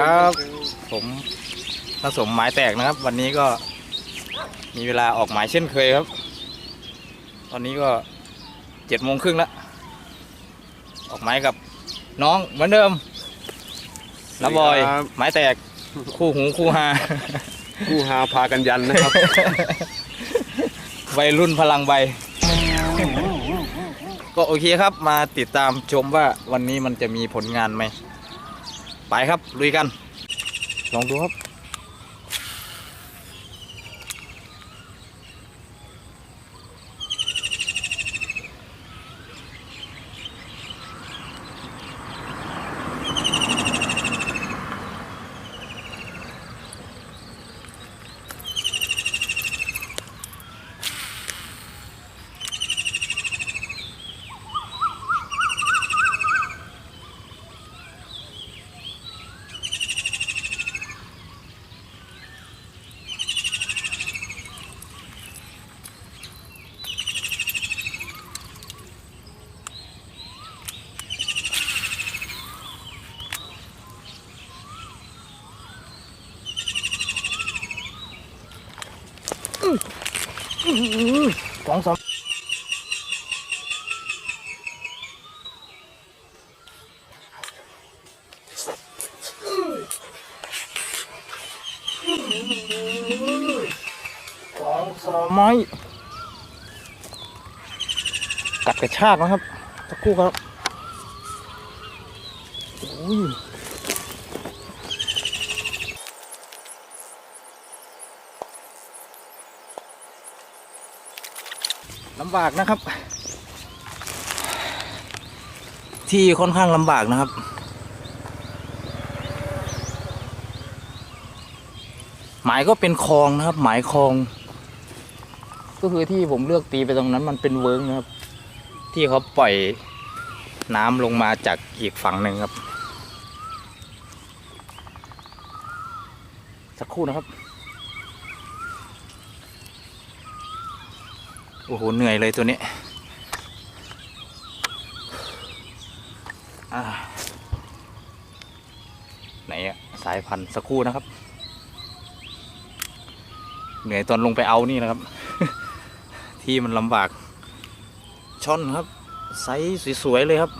ดีครับ ผมผสมหมายแตกนะครับ วันนี้ก็มีเวลาออกหมายเช่นเคยครับ ตอนนี้ก็เจ็ดโมงครึ่งแล้วออกหมายกับน้องเหมือนเดิมน้าบอย ครับหมายแตกคู่หูคู่ฮาผู้หาพากันยันนะครับ วัยรุ่นพลังใบ ก็โอเคครับมาติดตามชมว่าวันนี้มันจะมีผลงานไหม ไปครับลุยกัน ลองดูครับ สองสาม สองสามไม้ กัดกระชากนะครับสักครู่ครับอุ้ยลำบากนะครับ ที่ค่อนข้างลำบากนะครับหมายก็เป็นคลองนะครับ หมายคลอง ก็คือที่ผมเลือกตีไปตรงนั้นมันเป็นเวิร์กนะครับ ที่เขาปล่อยน้ำลงมาจากอีกฝั่งหนึ่งครับ สักครู่นะครับ โอ้โห เหนื่อยเลยตัวนี้ไหนอะสายพันธุ์สักครู่นะครับ เหนื่อยตอนลงไปเอานี่นะครับ ที่มันลำบาก ช่อนครับไซส์สวยๆเลยครับ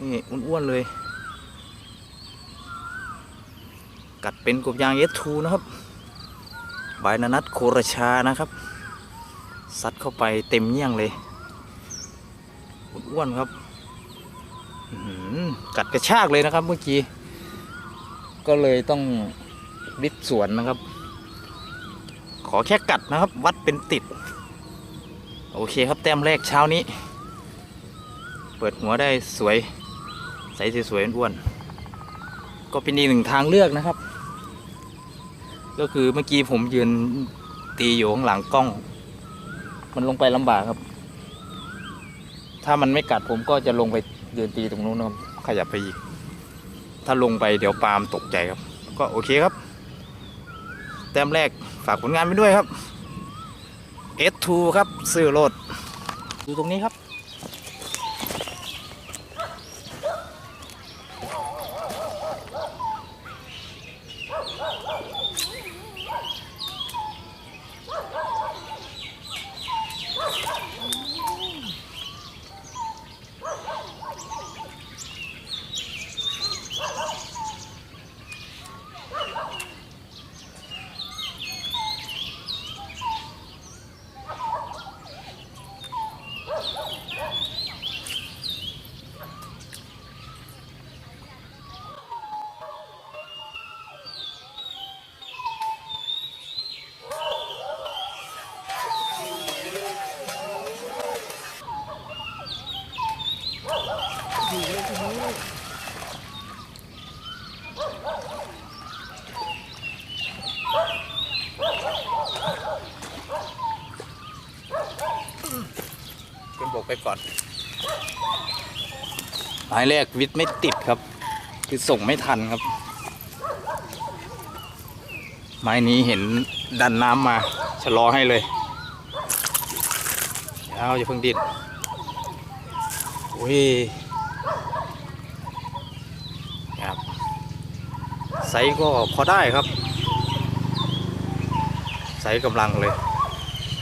นี่อ้วนๆเลย กัดเป็นกบยางเอสทูนะครับใบนานัทโครชานะครับซัดเข้าไปเต็มเยี่ยงเลยอ้วนครับกัดกระชากเลยนะครับเมื่อกี้ ก็เลยต้องริดสวนนะครับ ขอแค่กัดนะครับ วัดเป็นติด โอเคครับแต้มแรกเช้านี้ เปิดหัวได้สวย ใสสวยๆอ้วนๆก็เป็นอีกหนึ่งทางเลือกนะครับ ก็คือเมื่อกี้ผมยืนตีอยู่ข้างหลังกล้อง มันลงไปลำบากครับ ถ้ามันไม่กัดผมก็จะลงไปยืนตีตรงนู้นนะครับขยับไปอีก ถ้าลงไปเดี๋ยวปาล์มตกใจครับ ก็โอเคครับ แต้มแรกฝากผลงานไปด้วยครับ S2 ครับซื้อรถดูตรงนี้ครับ ขึ้นบกไปก่อนหมายแรกวิทย์ไม่ติดครับ คือส่งไม่ทันครับ ไม้นี้เห็นดันน้ำมาชะลอให้เลยเอาอย่าเพิ่งดิดโอ้ยครับ ไซส์ก็พอได้ครับไซส์กำลังเลย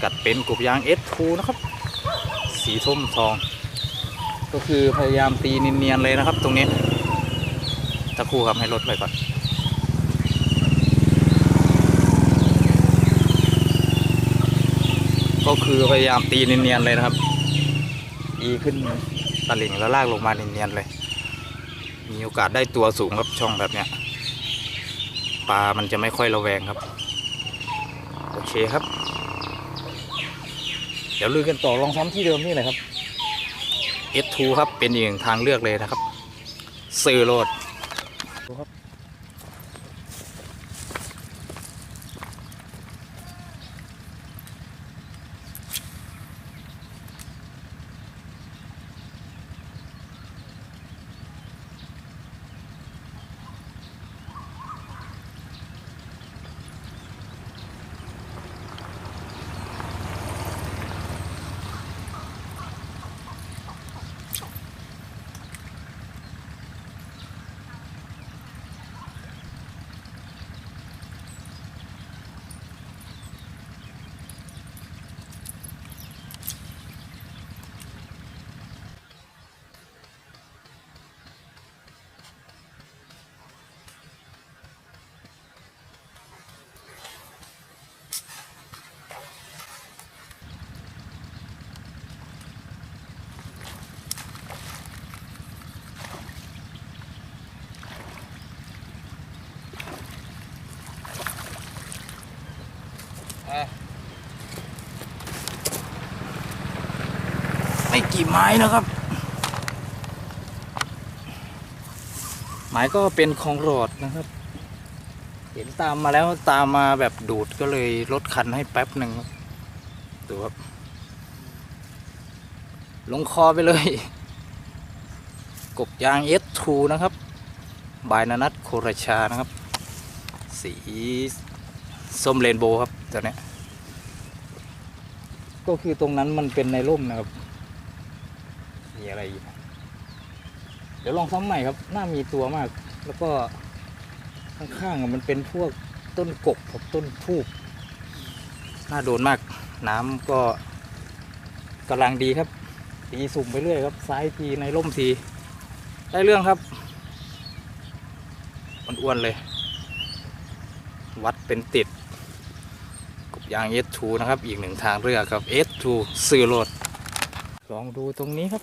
กัดเป็นกบยาง S2 นะครับ สีส้มทอง ก็คือพยายามตีเนียนๆเลยนะครับ ตรงนี้ตะคู่ครับให้ลดไปก่อนก็คือพยายามตีเนียนๆเลยนะครับตีขึ้นตะลิ่งแล้วลากลงมาเนียนๆเลย มีโอกาสได้ตัวสูงครับช่องแบบเนี้ย ปลามันจะไม่ค่อยระแวงครับ โอเคครับ เดี๋ยวลุยกันต่อลองซ้ำที่เดิมนี่เลยครับ S2 ครับเป็นอีกหนึ่งทางเลือกเลยนะครับซื้อโลดดูครับ กี่ไม้นะครับไม้ก็เป็นของหลดนะครับ เห็นตามมาแล้วตามมาแบบดูดก็เลยลดคันให้แป๊บหนึ่งดูครับ ลงคอไปเลย กบยาง S2 นะครับ บายนานัทโคราชานะครับ สีส้มเรนโบว์ครับตัวนี้ก็คือตรงนั้นมันเป็นในร่มนะครับ มีอะไรอีกเดี๋ยวลองซ้ำใหม่ครับน่ามีตัวมาก แล้วก็ข้างๆมันเป็นพวกต้นกกกับต้นทูบน่าโดนมาก น้ำก็กำลังดีครับตีสุ่มไปเรื่อยครับ ซ้ายทีในร่มทีได้เรื่องครับอ้วนๆเลย วัดเป็นติดกบยาง S2 นะครับ อีกหนึ่งทางเลือกครับ S2 ซื้อรถลองดูตรงนี้ครับ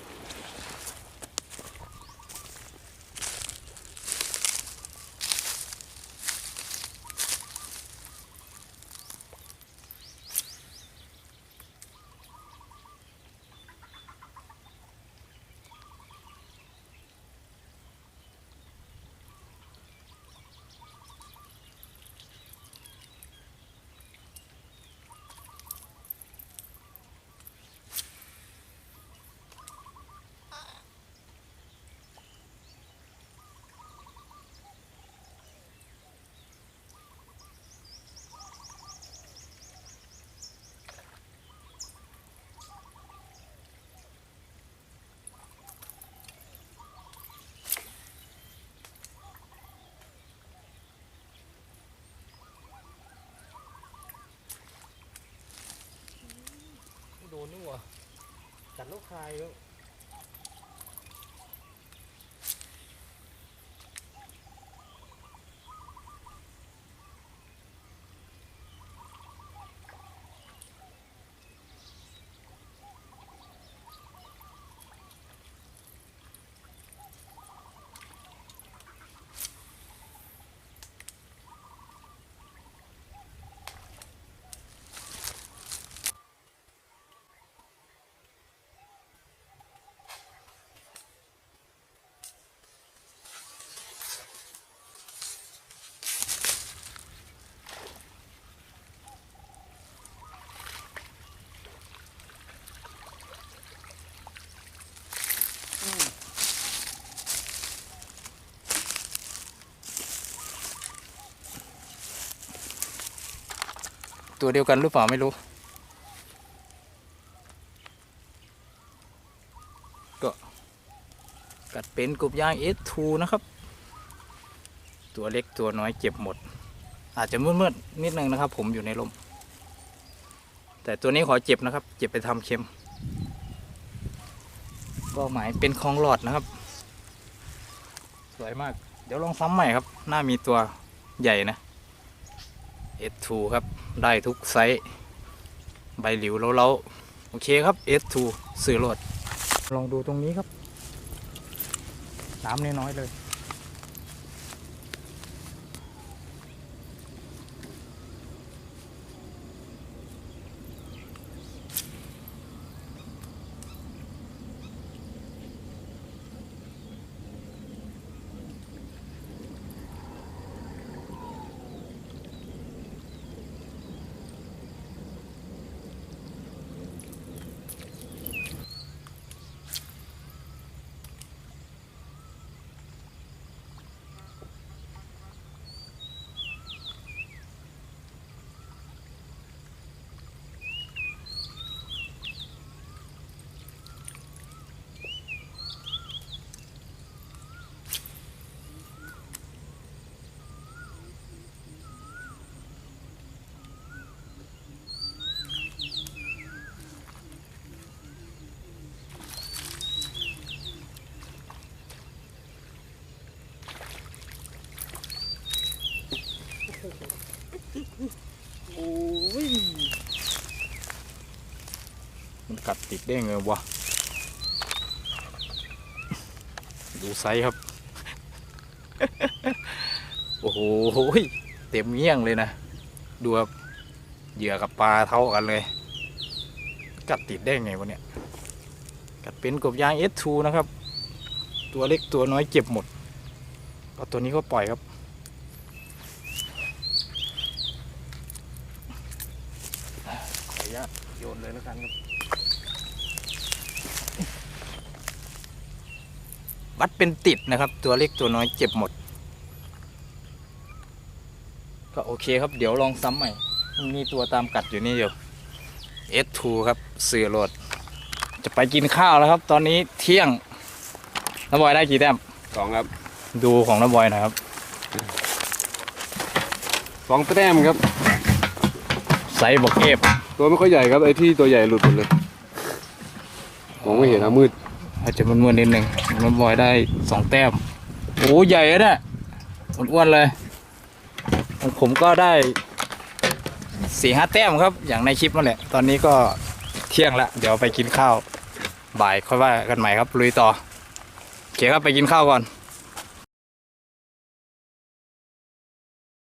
นนี่หว่าจัดลูกคายแล้ว ตัวเดียวกันหรือเปล่าไม่รู้ ก็กัดเป็นกบยาง S2 นะครับ ตัวเล็กตัวน้อยเจ็บหมด อาจจะมืดๆนิดนึงนะครับ ผมอยู่ในร่มแต่ตัวนี้ขอเจ็บนะครับ เจ็บไปทำเค็มก็หมายเป็นคลองหลอดนะครับ สวยมาก เดี๋ยวลองซ้ำใหม่ครับ หน้ามีตัวใหญ่นะ S2 ครับ ได้ทุกไซส์ใบหลิวแล้วๆโอเคครับ S2 สื่อโหลด ลองดูตรงนี้ครับน้ำน้อยๆเลย กัดติดได้ไงวะ ดูไซส์ครับ โอ้โห เต็มเงี้ยงเลยนะ ดูครับ เหยื่อกับปลาเท่ากันเลย กัดติดได้ไงวะเนี่ย กัดเป็นกบยาง S2 นะครับ ตัวเล็กตัวน้อยเจ็บหมดก็ตัวนี้ก็ปล่อยครับ ขออนุญาตโยนเลยแล้วกันครับ วัดเป็นติดนะครับ ตัวเล็กตัวน้อยเจ็บหมด ก็โอเคครับเดี๋ยวลองซ้ำใหม่มันมีตัวตามกัดอยู่นี่อยู่ S2 ครับเสือโหลด จะไปกินข้าวแล้วครับ ตอนนี้เที่ยงน้าบอยได้กี่แต้มสองครับดูของน้าบอยหนะครับสองแต้มครับไซส์บอกเอฟตัวไม่ค่อยใหญ่ครับไอ้ที่ตัวใหญ่หลุดหมดเลยมองไม่เห็นนะมืด อาจจะมันมืดๆนิดหนึ่งมันบอยได้สองแต้มโอ้ใหญ่อะเนี่ยอ้วนๆเลยของผมก็ได้สี่ห้าแต้มครับ อย่างในคลิปนั่นแหละ ตอนนี้ก็เที่ยงละเดี๋ยวไปกินข้าว บ่ายค่อยว่ากันใหม่ครับลุยต่อโอเคครับไปกินข้าวก่อน